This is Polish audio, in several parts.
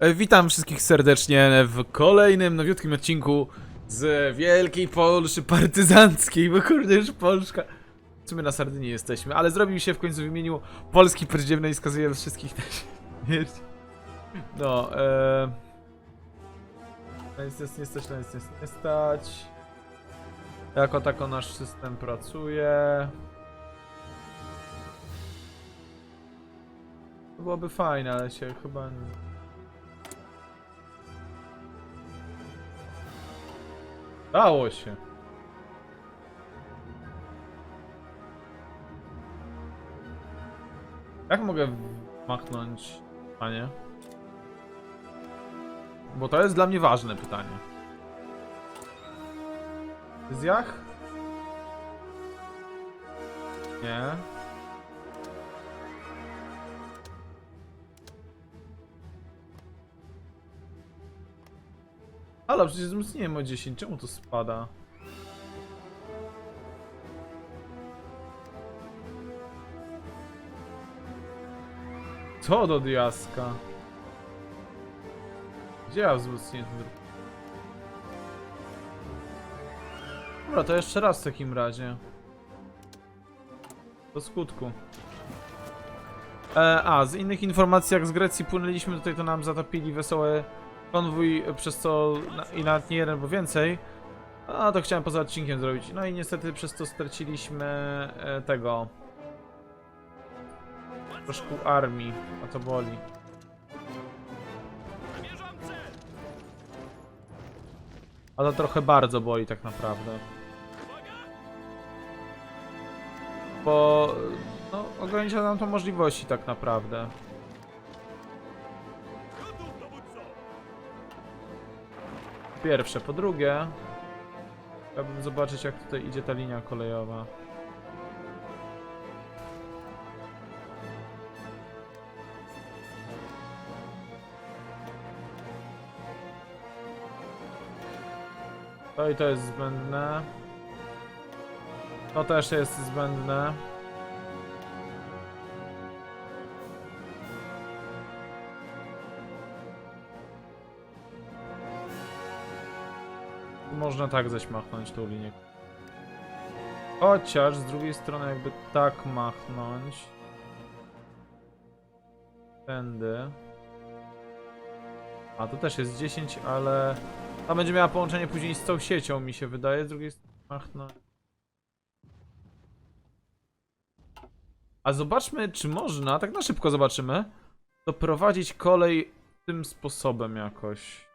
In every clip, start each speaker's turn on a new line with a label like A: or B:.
A: E, Witam wszystkich serdecznie w kolejnym nowiutkim odcinku z Wielkiej Polszy Partyzanckiej, bo kurde już Polska. W sumie na Sardynii jesteśmy, ale zrobił się w końcu w imieniu Polski podziemnej i skazuje was wszystkich na śmierć. No, e... No nic, nic nie stać, nic, nic nie stać. Jako tako nasz system pracuje. To byłoby fajne, ale się chyba nie... Dało się. Jak mogę machnąć panie? Bo to jest dla mnie ważne pytanie. Zjach? Nie. Ale przecież wzmocniłem o 10, czemu to spada? Co do diaska? Gdzie ja wzmocniłem ten druk? Dobra, to jeszcze raz w takim razie. Do skutku. E, a, z innych informacji, jak z Grecji płynęliśmy tutaj, to nam zatopili wesołe konwój, przez co na, i nawet nie jeden, bo więcej. A to chciałem poza odcinkiem zrobić. No i niestety przez to straciliśmy e, tego. Troszkę armii, a to boli. A to trochę bardzo boli tak naprawdę. Bo no, ogranicza nam to możliwości tak naprawdę. Pierwsze, po drugie Chciałbym zobaczyć jak tutaj idzie ta linia kolejowa. To i to jest zbędne. To też jest zbędne. Można tak zaś machnąć tą linię. Chociaż z drugiej strony jakby tak machnąć. Tędy. A to też jest 10, ale ta będzie miała połączenie później z tą siecią mi się wydaje. Z drugiej strony machnąć. A zobaczmy czy można, tak na szybko zobaczymy, doprowadzić kolej tym sposobem jakoś.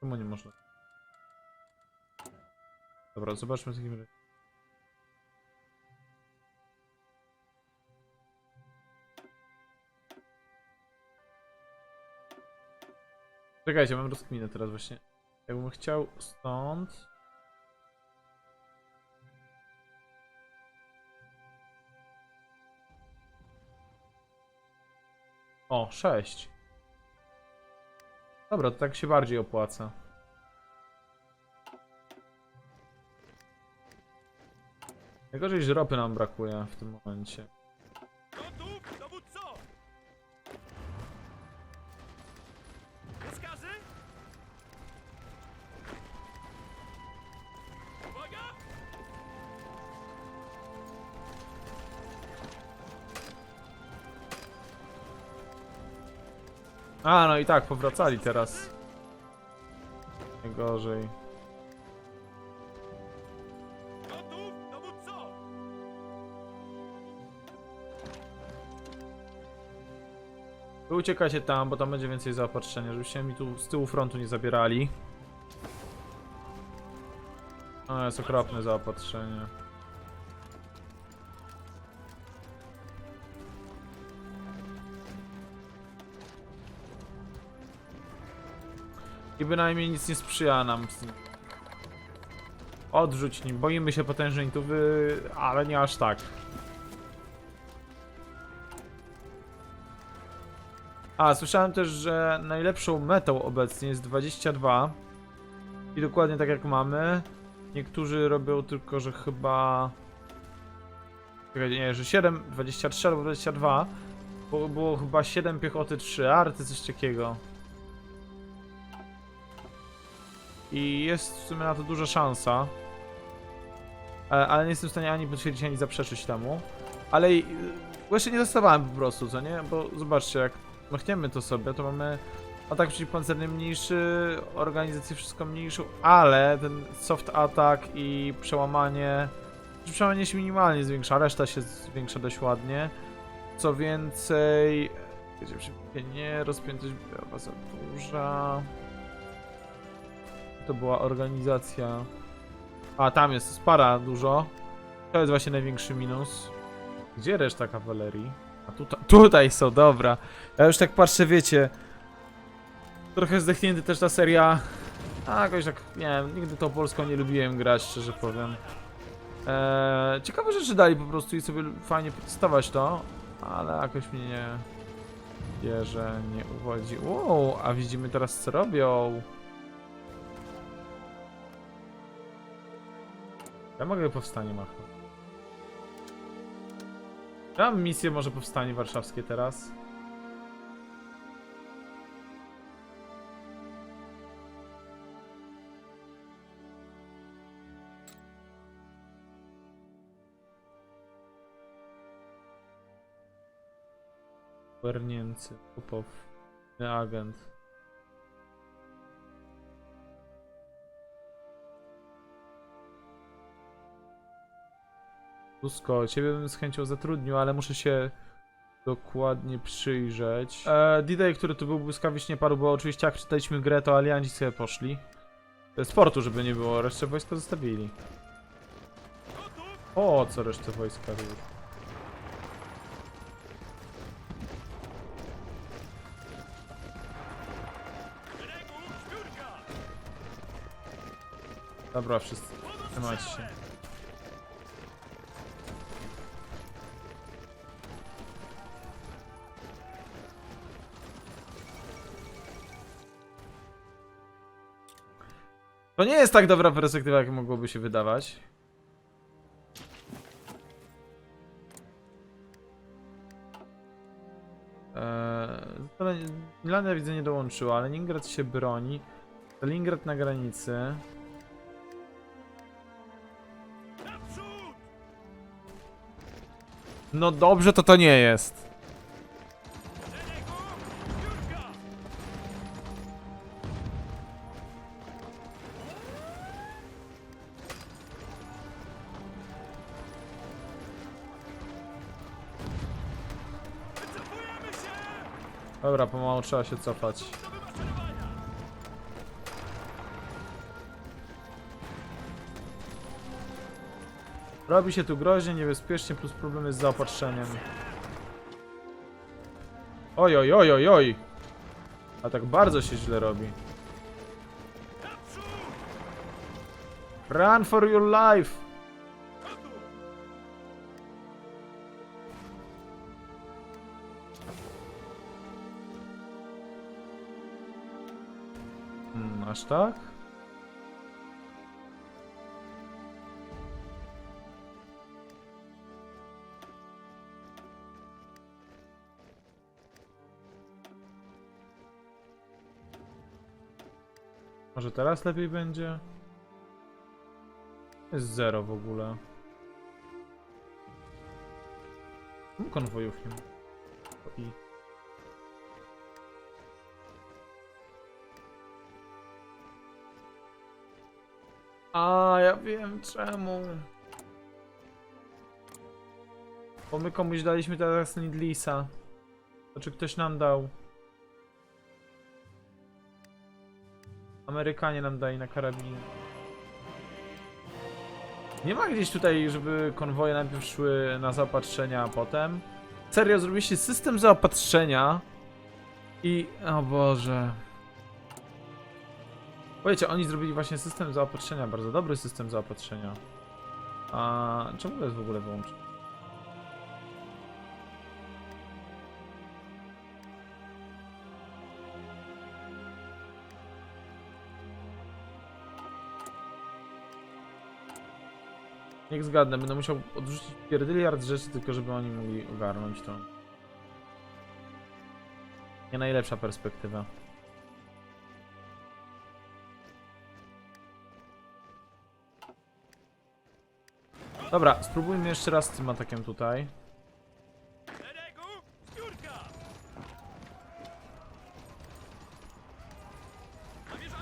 A: Czemu nie można? Dobra, zobaczmy w takim razie. Czekajcie, mam rozkminę teraz właśnie. Jakbym chciał stąd... O, 6. Dobra, to tak się bardziej opłaca. Najgorzej, że ropy nam brakuje w tym momencie. A, no i tak, powracali teraz.
B: Gotów, dowódco!
A: Wy uciekajcie tam, bo tam będzie więcej zaopatrzenia, żebyście mi tu z tyłu frontu nie zabierali. O, jest okropne zaopatrzenie. I bynajmniej nic nie sprzyja nam. z nim. Odrzuć nim, boimy się potężnej tuwy, ale nie aż tak. A, słyszałem też, że najlepszą metą obecnie jest 22. I dokładnie tak jak mamy. Niektórzy robią tylko, że chyba... Nie, że 7, 23 albo 22. Było, było chyba 7 piechoty, 3 arty, coś takiego. I jest w sumie na to duża szansa. E, Ale nie jestem w stanie ani potwierdzić, ani zaprzeczyć temu. Ale jeszcze nie testowałem po prostu, co nie? Bo zobaczcie, jak machniemy to sobie, to mamy atak przeciwpancerny mniejszy, organizację wszystko mniejszą, ale ten soft atak i przełamanie, czy przełamanie się minimalnie zwiększa, reszta się zwiększa dość ładnie. Co więcej, gdzie się nie, rozpiętość była za duża. To była organizacja. A, tam jest spara dużo. To jest właśnie największy minus. Gdzie reszta kawalerii? A tutaj, tutaj są, dobra. Ja już tak patrzę, wiecie. Trochę zdechnięty też ta seria. A, jakoś tak, nie wiem, nigdy tą Polską nie lubiłem grać, szczerze powiem. Eee, ciekawe rzeczy dali po prostu i sobie fajnie testować to, ale jakoś mnie nie bierze, nie uwodzi. Wow, a widzimy teraz co robią. Ja mogę powstanie machnąć. Ja mam misję może powstanie warszawskie teraz. Wernięcy, Popow, agent. Tusko, ciebie bym z chęcią zatrudnił, ale muszę się dokładnie przyjrzeć. E, D-Day, który tu był błyskawicznie paru, bo oczywiście jak czytaliśmy grę, to alianci sobie poszli. E, Sportu, żeby nie było, resztę wojska zostawili. O, co resztę wojska robi? Dobra, wszyscy. Trzymajcie się. To nie jest tak dobra perspektywa, jak mogłoby się wydawać. Eee, widzę nie dołączyła, ale Leningrad się broni. Stalingrad na granicy. No dobrze to to nie jest. Pomału trzeba się cofać. Robi się tu groźnie, niebezpiecznie, plus problemy z zaopatrzeniem. Oj, oj, oj, oj, oj. A tak bardzo się źle robi. Run for your life! Tak? Może teraz lepiej będzie? Jest zero w ogóle. Czemu konwojów nie ma? O, I... A, ja wiem czemu. Bo my komuś daliśmy teraz Nidlisa. Znaczy ktoś nam dał. Amerykanie nam dali na karabiny. Nie ma gdzieś tutaj, żeby konwoje najpierw szły na zaopatrzenia, a potem? Serio, zrobiliście system zaopatrzenia i... O Boże... Powiecie, oni zrobili właśnie system zaopatrzenia, bardzo dobry system zaopatrzenia. A czemu to jest w ogóle wyłączone? Niech zgadnę, będę musiał odrzucić pierdyliard rzeczy, tylko żeby oni mogli ogarnąć to. Nie najlepsza perspektywa. Dobra, spróbujmy jeszcze raz z tym atakiem tutaj.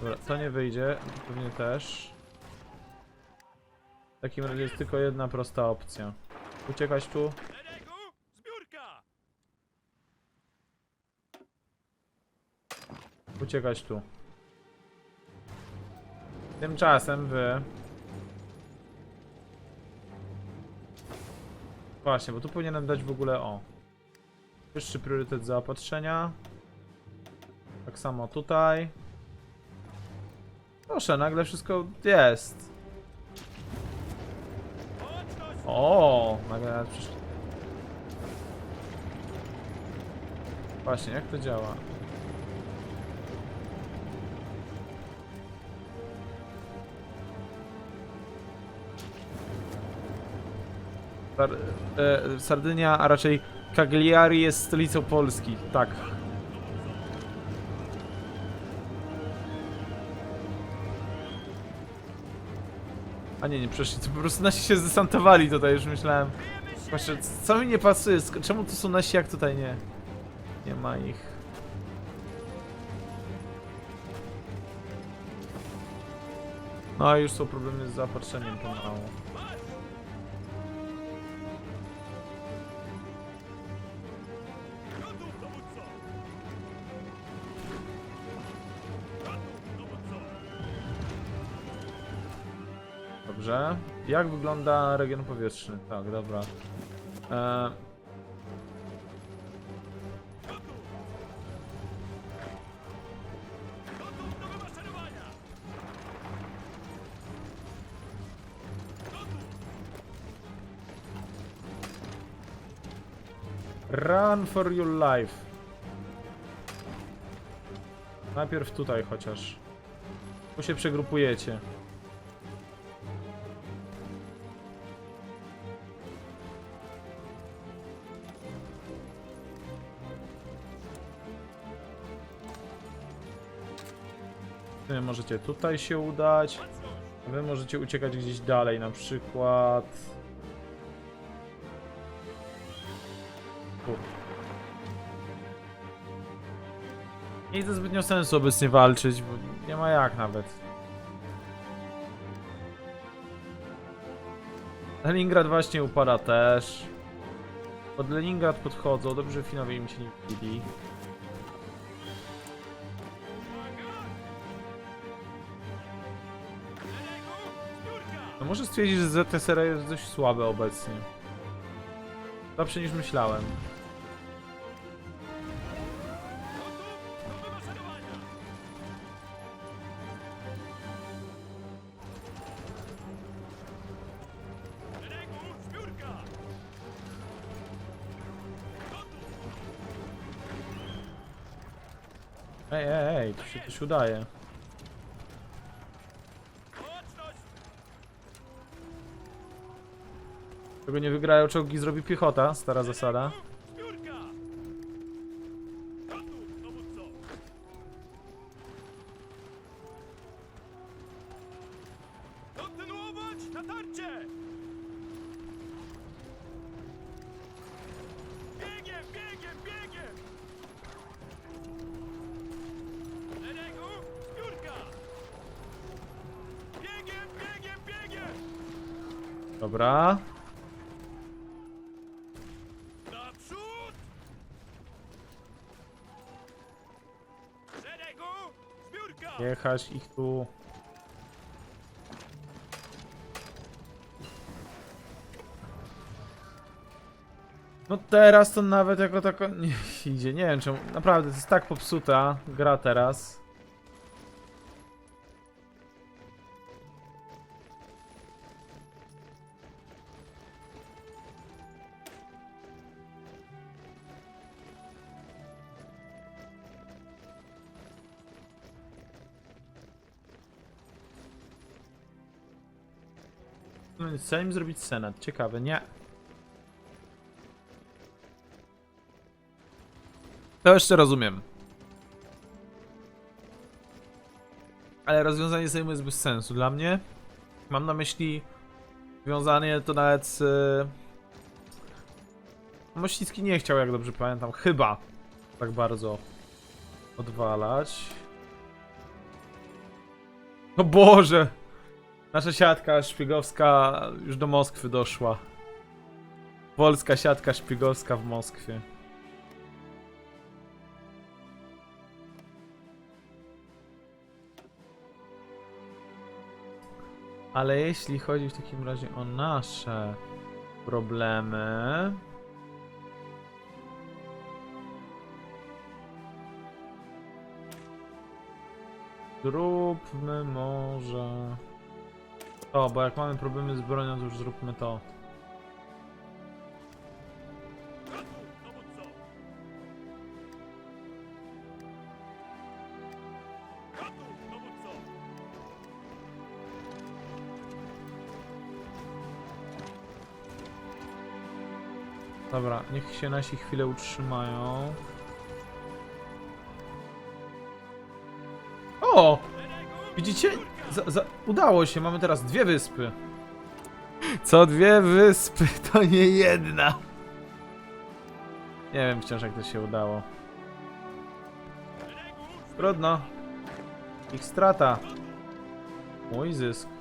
A: Dobra, to nie wyjdzie, pewnie też. W takim razie jest tylko jedna prosta opcja. Uciekać tu. Uciekać tu. Tymczasem wy... Właśnie, bo tu powinienem dać w ogóle o. Wyższy priorytet zaopatrzenia. Tak samo tutaj. Proszę, nagle wszystko jest. O, nagle przyszli. Właśnie, jak to działa? E, Sardynia, a raczej Cagliari jest stolicą Polski, tak. A nie, nie przeszli, to po prostu nasi się zdesantowali tutaj, już myślałem. Właśnie, co mi nie pasuje? Czemu tu są nasi, jak tutaj nie? Nie ma ich. No już są problemy z zaopatrzeniem pomału. Dobrze. Jak wygląda region powietrzny? Tak, dobra. E, run for your life. Najpierw tutaj chociaż. Tu się przegrupujecie. Możecie tutaj się udać. Wy możecie uciekać gdzieś dalej, na przykład... Nie widzę zbytnio sensu obecnie walczyć, bo nie ma jak nawet. Leningrad właśnie upada też. Pod Leningrad podchodzą, dobrze Finowie im się nie wbili. Może stwierdzić, że ZSR jest dość słabe obecnie. Lepsze niż myślałem. Ej, ej, ej, tu się coś udaje. Czego nie wygrają czołgi zrobi piechota, stara zasada.
B: Zbiórka!
A: Jechać ich tu. No teraz to nawet jako tako nie idzie, nie wiem czemu, naprawdę to jest tak popsuta gra teraz. No, chcę im zrobić senat. Ciekawe, nie. To jeszcze rozumiem. Ale rozwiązanie Sejmu jest bez sensu dla mnie. Mam na myśli wiązanie to nawet yy... Mościcki nie chciał, jak dobrze pamiętam, chyba tak bardzo odwalać. O Boże! Nasza siatka szpiegowska już do Moskwy doszła. Polska siatka szpiegowska w Moskwie. Ale jeśli chodzi w takim razie o nasze problemy. Zróbmy może. To, bo jak mamy problemy z bronią, to już zróbmy to. Dobra, niech się nasi chwilę utrzymają. O! Widzicie? Za, za, udało się, mamy teraz dwie wyspy. Co dwie wyspy, to nie jedna. Nie wiem wciąż jak to się udało. Trudno. Ich strata. Mój zysk.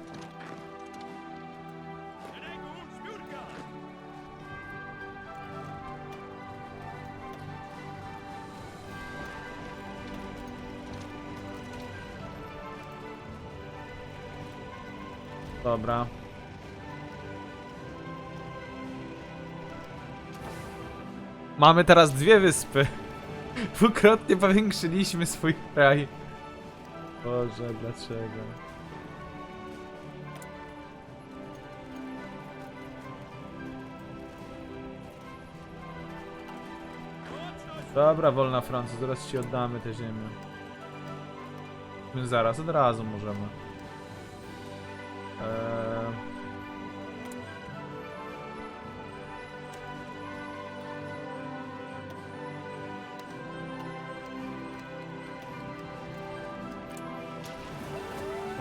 A: Dobra. Mamy teraz dwie wyspy. Dwukrotnie powiększyliśmy swój kraj. Boże, dlaczego? Dobra, wolna Francja, zaraz ci oddamy tę ziemię. My zaraz, od razu możemy. Eee...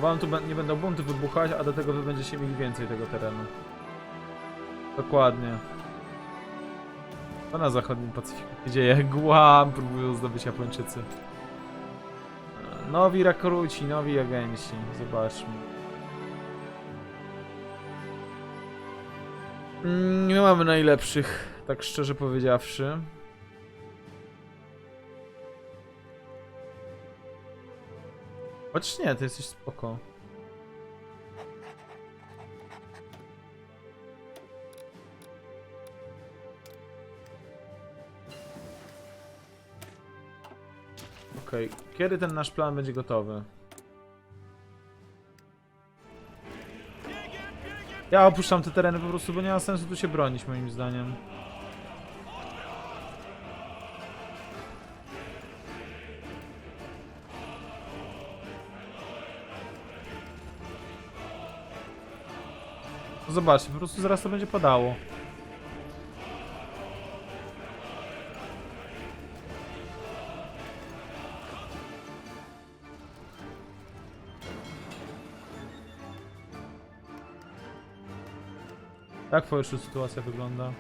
A: Wam tu nie będą bunty wybuchać, a do tego wy będziecie mieli więcej tego terenu. Dokładnie. To na zachodnim Pacyfiku dzieje. Guam próbują zdobyć Japończycy. Nowi rekruci, nowi agenci. Zobaczmy. Nie mamy najlepszych, tak szczerze powiedziawszy. Chociaż nie, to jesteś spoko. Okej, kiedy ten nasz plan będzie gotowy? Ja opuszczam te tereny po prostu, bo nie ma sensu tu się bronić moim zdaniem. Zobaczcie, po prostu zaraz to będzie padało. Tak jeszcze sytuacja wygląda.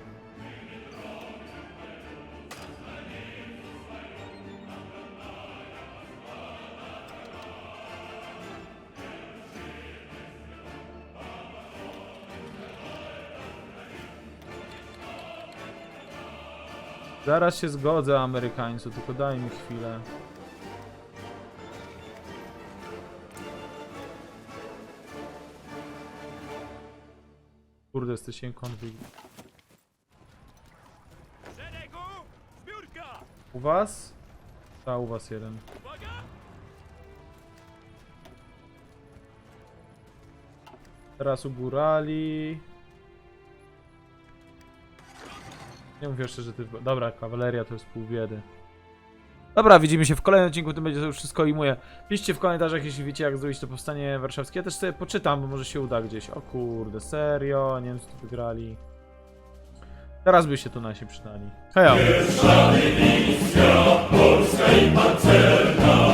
A: Zaraz się zgodzę, Amerykańcu, tylko daj mi chwilę. Jesteście
B: zbiórka!
A: U was? Ta, u was jeden. Teraz u górali. Nie mówię jeszcze, że ty... Dobra, kawaleria to jest pół biedy. Dobra, widzimy się w kolejnym odcinku, To będzie to już wszystko i moje. Piszcie w komentarzach, jeśli wiecie jak zrobić to powstanie warszawskie. Ja też sobie poczytam, bo może się uda gdzieś. O kurde, serio? Niemcy tu wygrali. Teraz by się tu nasi przydali. Hejo! Pierwsza dywizja, Polska i Pancerna,